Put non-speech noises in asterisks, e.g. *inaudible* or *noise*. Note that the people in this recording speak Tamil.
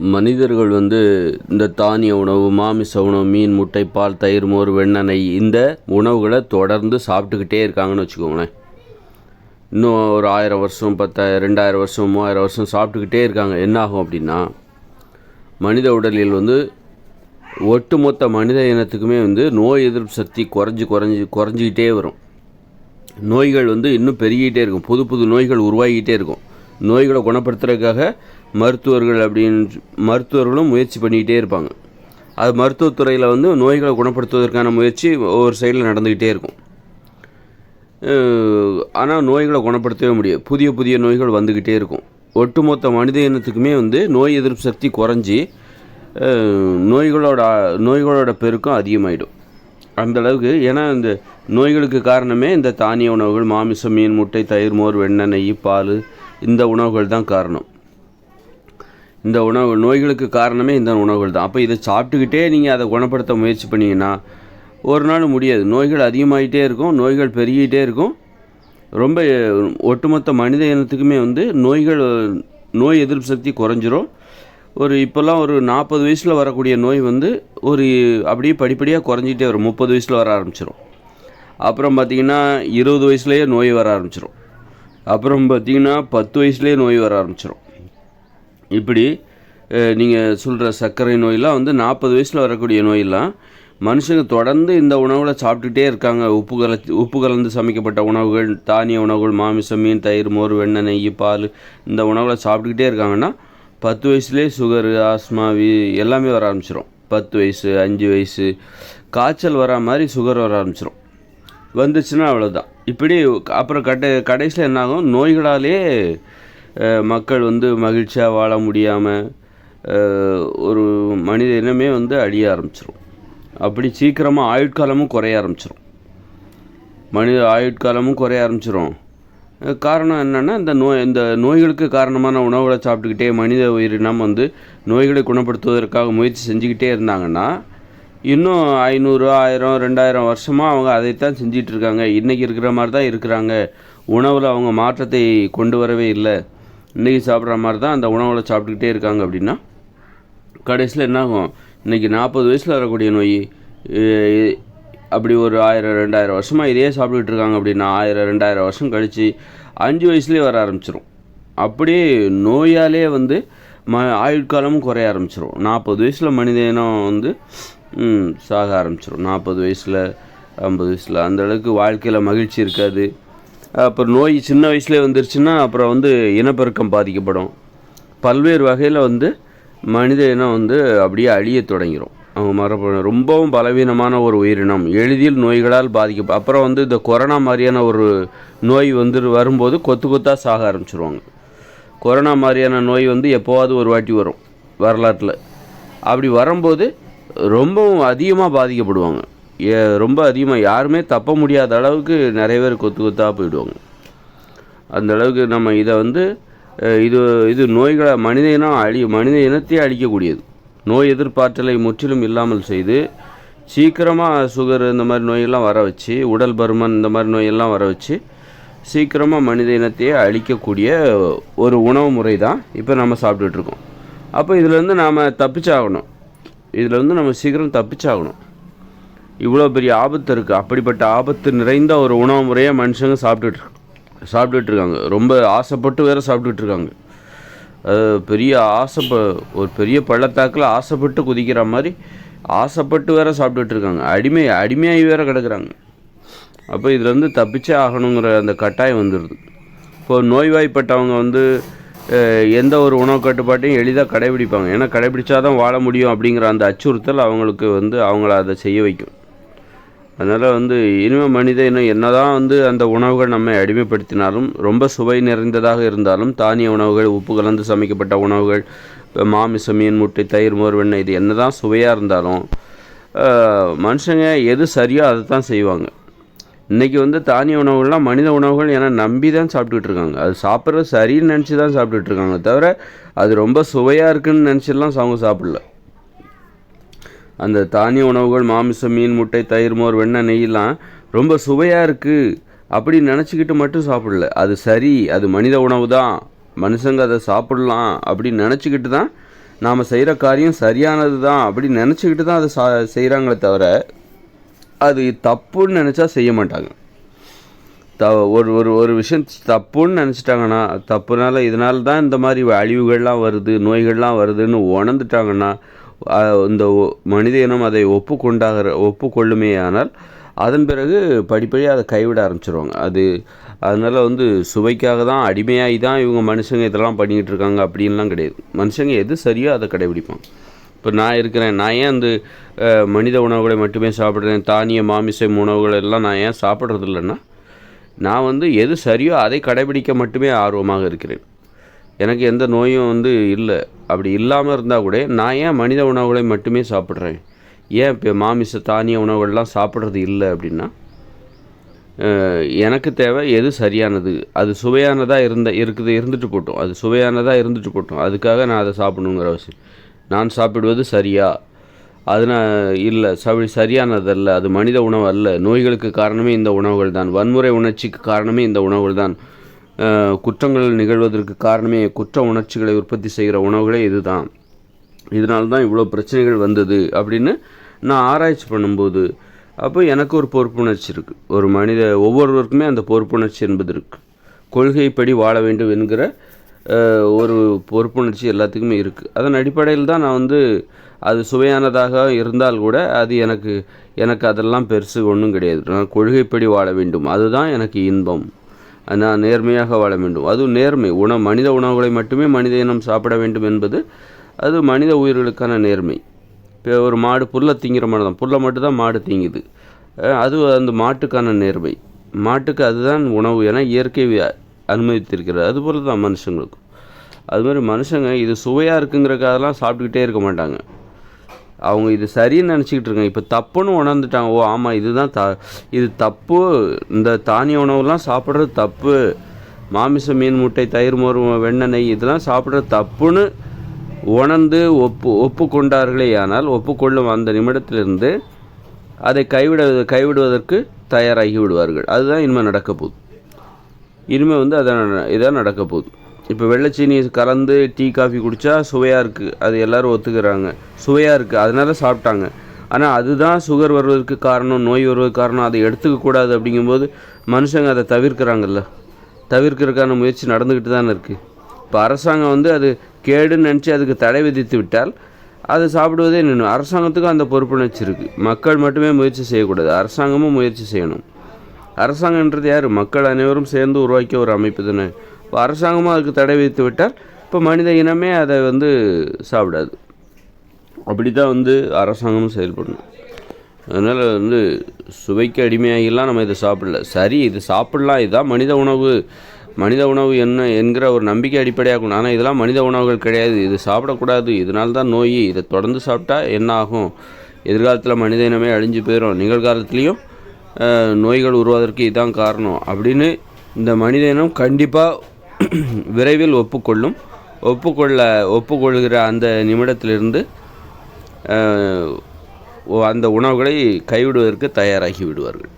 மனிதர்கள் வந்து இந்த தானிய உணவு மாமிச உணவு மீன் முட்டை பால் தயிர் மோர் வெண்ணெய் இந்த உணவுகளை தொடர்ந்து சாப்பிட்டுக்கிட்டே இருக்காங்கன்னு வச்சுக்கோங்களேன். இன்னும் ஒரு ஆயிரம் வருஷம் பத்தாயிரம் ரெண்டாயிரம் வருஷம் மூவாயிரம் வருஷம் சாப்பிட்டுக்கிட்டே இருக்காங்க. என்ன ஆகும் அப்படின்னா மனித உடலில் வந்து ஒட்டுமொத்த மனித இனத்துக்குமே வந்து நோய் எதிர்ப்பு சக்தி குறைஞ்சி குறைஞ்சி குறைஞ்சிக்கிட்டே வரும். நோய்கள் வந்து இன்னும் பெருகிட்டே இருக்கும். புது புது நோய்கள் உருவாகிக்கிட்டே இருக்கும். நோய்களை குணப்படுத்துறதுக்காக மருத்துவர்கள் அப்படின்னு மருத்துவர்களும் முயற்சி பண்ணிக்கிட்டே இருப்பாங்க. அது மருத்துவத்துறையில் வந்து நோய்களை குணப்படுத்துவதற்கான முயற்சி ஒவ்வொரு சைடில் நடந்துக்கிட்டே இருக்கும். ஆனால் நோய்களை குணப்படுத்தவே முடியாது. புதிய புதிய நோய்கள் வந்துக்கிட்டே இருக்கும். ஒட்டுமொத்த மனித இனத்துக்குமே வந்து நோய் எதிர்ப்பு சக்தி குறைஞ்சி நோய்களோட நோய்களோட பெருக்கம் அதிகமாகிடும் அந்தளவுக்கு ஏன்னா இந்த நோய்களுக்கு காரணமே இந்த தானிய உணவுகள் மாமிசம் மீன் முட்டை தயிர் மோர் வெண்ணெய் நெய் பால் இந்த உணவுகள் தான் காரணம். இந்த உணவு நோய்களுக்கு காரணமே இந்த உணவுகள் தான். அப்போ இதை சாப்பிட்டுக்கிட்டே நீங்கள் அதை குணப்படுத்த முயற்சி பண்ணீங்கன்னா ஒரு நாள் முடியாது. நோய்கள் அதிகமாகிட்டே இருக்கும் நோய்கள் பெருகிட்டே இருக்கும். ரொம்ப ஒட்டுமொத்த மனித இனத்துக்குமே வந்து நோய்கள் நோய் எதிர்ப்பு சக்தி குறைஞ்சிரும். ஒரு இப்போல்லாம் ஒரு நாற்பது வயசில் வரக்கூடிய நோய் வந்து ஒரு அப்படியே படிப்படியாக குறைஞ்சிட்டே வரும். முப்பது வயசில் வர ஆரம்பிச்சிடும் அப்புறம் பார்த்திங்கன்னா இருபது வயசுலேயே நோய் வர ஆரம்பிச்சிடும் அப்புறம் பார்த்திங்கன்னா பத்து வயசுலேயே நோய் வர ஆரம்பிச்சிடும் இப்படி நீங்கள் சொல்கிற சர்க்கரை நோயெல்லாம் வந்து நாற்பது வயசில் வரக்கூடிய நோயெல்லாம் மனுஷங்க தொடர்ந்து இந்த உணவுகளை சாப்பிட்டுட்டே இருக்காங்க. உப்பு கல உப்பு கலந்து சமைக்கப்பட்ட உணவுகள் தானிய உணவுகள் மாமிசம் மீன் தயிர் மோர் வெண்ணெய் நெய் பால் இந்த உணவுகளை சாப்பிட்டுக்கிட்டே இருக்காங்கன்னா பத்து வயசுலேயே சுகரு ஆஸ்மா வி எல்லாமே வர ஆரம்பிச்சிடும் பத்து வயசு அஞ்சு வயசு காய்ச்சல் வரா மாதிரி சுகர் வர ஆரம்பிச்சிடும் வந்துச்சுன்னா அவ்வளோதான் இப்படி அப்புறம் கட்ட கடைசியில் என்னாகும்? நோய்களாலே மக்கள் வந்து மகிழ்ச்சியாக வாழ முடியாமல் ஒரு மனித இனமே வந்து அழிய ஆரம்பிச்சிடும் அப்படி சீக்கிரமாக ஆயுட்காலமும் குறைய ஆரம்பிச்சிடும் மனித ஆயுட்காலமும் குறைய ஆரம்பிச்சிடும் காரணம் என்னென்னா இந்த நோய் இந்த நோய்களுக்கு காரணமான உணவுகளை சாப்பிட்டுக்கிட்டே மனித உயிரினம் வந்து நோய்களை குணப்படுத்துவதற்காக முயற்சி செஞ்சுக்கிட்டே இருந்தாங்கன்னா இன்னும் ஐநூறு ஆயிரம் ரெண்டாயிரம் வருஷமாக அவங்க அதைத்தான் செஞ்சிட்டு இருக்காங்க. இன்றைக்கி இருக்கிற மாதிரி தான் இருக்கிறாங்க. உணவில் அவங்க மாற்றத்தை கொண்டு வரவே இல்லை. இன்றைக்கி சாப்பிட்ற மாதிரி தான் அந்த உணவுகளை சாப்பிட்டுக்கிட்டே இருக்காங்க அப்படின்னா கடைசியில் என்ன ஆகும் இன்றைக்கி நாற்பது வயசில் வரக்கூடிய நோய் அப்படி ஒரு ஆயிரம் ரெண்டாயிரம் வருஷமாக இதே சாப்பிட்டுட்டு இருக்காங்க அப்படின்னா ஆயிரம் ரெண்டாயிரம் வருஷம் கழித்து அஞ்சு வயசுலேயே வர ஆரம்பிச்சிடும் அப்படியே நோயாலே வந்து ம ஆயுட்காலமும் குறைய ஆரம்பிச்சிடும் நாற்பது வயசில் மனித இனம் வந்து சாக ஆரம்பிச்சிடும் நாற்பது வயசில் ஐம்பது வயசில் அந்த அளவுக்கு வாழ்க்கையில் மகிழ்ச்சி இருக்காது. அப்புறம் நோய் சின்ன வயசுலேயே வந்துருச்சுன்னா அப்புறம் வந்து இனப்பெருக்கம் பாதிக்கப்படும். பல்வேறு வகையில் வந்து மனித இனம் வந்து அப்படியே அழியத் தொடங்கிடும் அவங்க மரபு ரொம்பவும் பலவீனமான ஒரு உயிரினம். எளிதில் நோய்களால் பாதிக்க அப்புறம் வந்து இந்த கொரோனா மாதிரியான ஒரு நோய் வந்து வரும்போது கொத்து கொத்தாக சாக ஆரம்பிச்சிருவாங்க. கொரோனா மாதிரியான நோய் வந்து எப்போவாது ஒரு வாட்டி வரும் வரலாற்றில். அப்படி வரும்போது ரொம்பவும் அதிகமாக பாதிக்கப்படுவாங்க. ரொம்ப அதிகமாக யாருமே தப்ப முடியாத அளவுக்கு நிறைய பேர் கொத்து கொத்தாக போயிடுவாங்க. அந்த அளவுக்கு நம்ம இதை வந்து இது இது நோய்களை மனித இனம் அழி மனித இனத்தையே அழிக்கக்கூடியது. நோய் எதிர்ப்பாற்றலை முற்றிலும் இல்லாமல் செய்து சீக்கிரமாக சுகர் இந்த மாதிரி நோயெல்லாம் வர வச்சு உடல் பருமன் இந்த மாதிரி நோயெல்லாம் வர வச்சு சீக்கிரமாக மனித இனத்தையே அழிக்கக்கூடிய ஒரு உணவு முறை தான் இப்போ நம்ம சாப்பிட்டுட்ருக்கோம் அப்போ இதுலேருந்து நாம் தப்பிச்சாகணும். இதுலேருந்து நம்ம சீக்கிரம் தப்பிச்சாகணும். இவ்வளோ பெரிய ஆபத்து இருக்குது அப்படிப்பட்ட ஆபத்து நிறைந்த ஒரு உணவு முறையை மனுஷங்க சாப்பிட்டுட்டு சாப்பிட்டுட்டு இருக்காங்க. ரொம்ப ஆசைப்பட்டு வேற சாப்பிட்டுட்டு இருக்காங்க. அது பெரிய ஆசைப்ப ஒரு பெரிய பள்ளத்தாக்கில் ஆசைப்பட்டு குதிக்கிற மாதிரி ஆசைப்பட்டு வேற சாப்பிட்டுட்டு இருக்காங்க. அடிமை அடிமையாகி வேற கிடக்குறாங்க. அப்போ இதுலேருந்து தப்பிச்சே ஆகணுங்கிற அந்த கட்டாயம் வந்துடுது இப்போ நோய்வாய்ப்பட்டவங்க வந்து எந்த ஒரு உணவு கட்டுப்பாட்டையும் எளிதாக கடைபிடிப்பாங்க. ஏன்னா கடைபிடிச்சாதான் வாழ முடியும் அப்படிங்கிற அந்த அச்சுறுத்தல் அவங்களுக்கு வந்து அவங்கள அதை செய்ய வைக்கும். அதனால் வந்து இனிமேல் மனித இனம் என்னதான் வந்து அந்த உணவுகள் நம்மை அடிமைப்படுத்தினாலும் ரொம்ப சுவை நிறைந்ததாக இருந்தாலும் தானிய உணவுகள் உப்பு கலந்து சமைக்கப்பட்ட உணவுகள் இப்போ மாமிசம் மீன் முட்டை தயிர் மோர் வெண்ணெய் இது என்னதான் சுவையாக இருந்தாலும் மனுஷங்க எது சரியோ அதை தான் செய்வாங்க. இன்றைக்கி வந்து தானிய உணவுகள்லாம் மனித உணவுகள் ஏன்னா நம்பி தான் சாப்பிட்டுட்டு இருக்காங்க. அது சாப்பிட்றது சரின்னு நினச்சி தான் சாப்பிட்டுட்டு இருக்காங்க. தவிர அது ரொம்ப சுவையாக இருக்குன்னு நினச்சிடலாம் அவங்க சாப்பிடல. அந்த தானிய உணவுகள் மாமிசம் மீன் முட்டை தயிர் மோர் வெண்ணெய் நெய்யெல்லாம் ரொம்ப சுவையாக இருக்குது அப்படி நினச்சிக்கிட்டு மட்டும் சாப்பிடல. அது சரி அது மனித உணவு தான். மனுஷங்க அதை சாப்பிடலாம் அப்படின்னு நினச்சிக்கிட்டு தான் நாம் செய்கிற காரியம் சரியானது தான் அப்படின்னு நினச்சிக்கிட்டு தான் அதை சா செய்கிறாங்களே தவிர அது தப்புன்னு நினச்சா செய்ய மாட்டாங்க. த ஒரு ஒரு ஒரு விஷயம் தப்புன்னு நினச்சிட்டாங்கன்னா தப்புனால இதனால தான் இந்த மாதிரி அழிவுகள்லாம் வருது நோய்கள்லாம் வருதுன்னு உணர்ந்துட்டாங்கன்னா இந்த ஒ- மனித இனம் அதை ஒப்புக்கொண்டாகிற ஒப்புக்கொள்ளுமே ஆனால் அதன் பிறகு படிப்படியாக அதை கைவிட ஆரம்பிச்சிருவாங்க. அது அதனால் வந்து சுவைக்காக தான் அடிமையாகி தான் இவங்க மனுஷங்க இதெல்லாம் பண்ணிக்கிட்டு இருக்காங்க அப்படின்லாம் கிடையாது. மனுஷங்க எது சரியோ அதை கடைபிடிப்பாங்க. இப்போ நான் இருக்கிறேன் நான் ஏன் அந்த மனித உணவுகளை மட்டுமே சாப்பிட்றேன் தானிய மாமிசம் உணவுகள் எல்லாம் நான் ஏன் சாப்பிட்றது இல்லைன்னா நான் வந்து எது சரியோ அதை கடைபிடிக்க மட்டுமே ஆர்வமாக இருக்கிறேன். எனக்கு எந்த நோயும் வந்து இல்லை. அப்படி இல்லாமல் இருந்தால் கூட நான் ஏன் மனித உணவுகளை மட்டுமே சாப்பிட்றேன்? ஏன் இப்போ மாமிச தானிய உணவுகள்லாம் சாப்பிட்றது இல்லை அப்படின்னா? எனக்கு தேவை எது சரியானது? அது சுவையானதாக இருந்த இருக்குது இருந்துட்டு போட்டோம். அது சுவையானதாக இருந்துட்டு போட்டோம். அதுக்காக நான் அதை சாப்பிடணுங்கிற அவசியம். நான் சாப்பிடுவது சரியா? அது நான் இல்லை. சவி சரியானதல்ல. அது மனித உணவு அல்ல. நோய்களுக்கு காரணமே இந்த உணவுகள் தான் வன்முறை உணர்ச்சிக்கு காரணமே இந்த உணவுகள் தான் குற்றங்கள் நிகழ்வதற்கு காரணமே குற்ற உணர்ச்சிகளை உற்பத்தி செய்கிற உணவுகளே இதுதான். இதனால தான் இவ்வளோ பிரச்சனைகள் வந்தது அப்படின்னு நான் ஆராய்ச்சி பண்ணும்போது அப்போ எனக்கு ஒரு பொறுப்புணர்ச்சி இருக்குது ஒரு மனித ஒவ்வொருவருக்குமே அந்த பொறுப்புணர்ச்சி என்பது இருக்குது கொள்கைப்படி வாழ வேண்டும் என்கிற ஒரு பொறுப்புணர்ச்சி எல்லாத்துக்குமே இருக்குது அதன் அடிப்படையில் தான் நான் வந்து அது சுவையானதாக இருந்தால் கூட அது எனக்கு எனக்கு அதெல்லாம் பெருசு ஒன்றும் கிடையாது. நான் கொள்கைப்படி வாழ வேண்டும். அதுதான் எனக்கு இன்பம். நான் நேர்மையாக வாழ வேண்டும். அதுவும் நேர்மை. உணவு மனித உணவுகளை மட்டுமே மனித இனம் சாப்பிட வேண்டும் என்பது அது மனித உயிர்களுக்கான நேர்மை. இப்போ ஒரு மாடு புல்லை திங்கிற மாதிரி தான் புல்லை மட்டும்தான் மாடு திங்குது. அது அந்த மாட்டுக்கான நேர்மை. மாட்டுக்கு அதுதான் உணவு என இயற்கை அனுமதித்திருக்கிறது. அதுபோல் தான் மனுஷங்களுக்கும். அது மாதிரி மனுஷங்க இது சுவையாக இருக்குங்கிறக்காகலாம் சாப்பிட்டுக்கிட்டே இருக்க மாட்டாங்க. அவங்க இது சரின்னு நினச்சிக்கிட்டு இருக்காங்க. இப்போ தப்புன்னு உணர்ந்துட்டாங்க. ஓ ஆமாம் இதுதான் த இது தப்பு. இந்த தானிய உணவுலாம் சாப்பிட்றது தப்பு. மாமிசம் மீன் முட்டை தயிர் மோர் வெண்ணெய் இதெல்லாம் சாப்பிட்றது தப்புன்னு உணர்ந்து ஒப்பு ஒப்புக்கொண்டார்களே ஆனால் ஒப்புக்கொள்ளும் அந்த நிமிடத்திலிருந்து அதை கைவிட கைவிடுவதற்கு தயாராகி விடுவார்கள். அதுதான் இனிமேல் நடக்க போகுது. இனிமேல் வந்து அதை இதான் நடக்க போகுது. இப்போ வெள்ளைச்சீனி கலந்து டீ காஃபி குடித்தா சுவையாக இருக்குது அது எல்லாரும் ஒத்துக்கிறாங்க. சுவையாக இருக்குது அதனால சாப்பிட்டாங்க. ஆனால் அதுதான் சுகர் வருவதற்கு காரணம் நோய் வருவதற்கு காரணம். அதை எடுத்துக்கக்கூடாது அப்படிங்கும்போது மனுஷங்க அதை தவிர்க்கிறாங்கல்ல. தவிர்க்கிறதுக்கான முயற்சி நடந்துக்கிட்டு தானே இருக்குது இப்போ அரசாங்கம் வந்து அது கேடுன்னு நினச்சி அதுக்கு தடை விதித்து விட்டால் அது சாப்பிடுவதே நின்று. அரசாங்கத்துக்கும் அந்த பொறுப்புணர்ச்சி இருக்குது மக்கள் மட்டுமே முயற்சி செய்யக்கூடாது. அரசாங்கமும் முயற்சி செய்யணும். அரசாங்கன்றது யார்? மக்கள் அனைவரும் சேர்ந்து உருவாக்கிய ஒரு அமைப்பு தானே. இப்போ அரசாங்கமும் அதுக்கு தடை விதித்து விட்டால் இப்போ மனித இனமே அதை வந்து சாப்பிடாது. அப்படி தான் வந்து அரசாங்கமும் செயல்படணும். அதனால் வந்து சுவைக்கு அடிமையாகிலாம் நம்ம இதை சாப்பிடல. சரி இது சாப்பிடலாம் இதுதான் மனித உணவு. மனித உணவு என்ன என்கிற ஒரு நம்பிக்கை அடிப்படையாகும். ஆனால் இதெல்லாம் மனித உணவுகள் கிடையாது. இது சாப்பிடக்கூடாது. இதனால தான் நோய். இதை தொடர்ந்து சாப்பிட்டா என்ன ஆகும்? எதிர்காலத்தில் மனித இனமே அழிஞ்சு போயிடும் நிகழ்காலத்துலேயும் நோய்கள் உருவாவதற்கு இதுதான் காரணம். அப்படின்னு இந்த மனித இனம் கண்டிப்பாக *clears throat* விரைவில் ஒப்புக்கொள்ளும். ஒப்புக்கொள்ள ஒப்புக்கொள்கிற அந்த நிமிடத்திலிருந்து அந்த உணவுகளை கைவிடுவதற்கு தயாராகி விடுவார்கள்.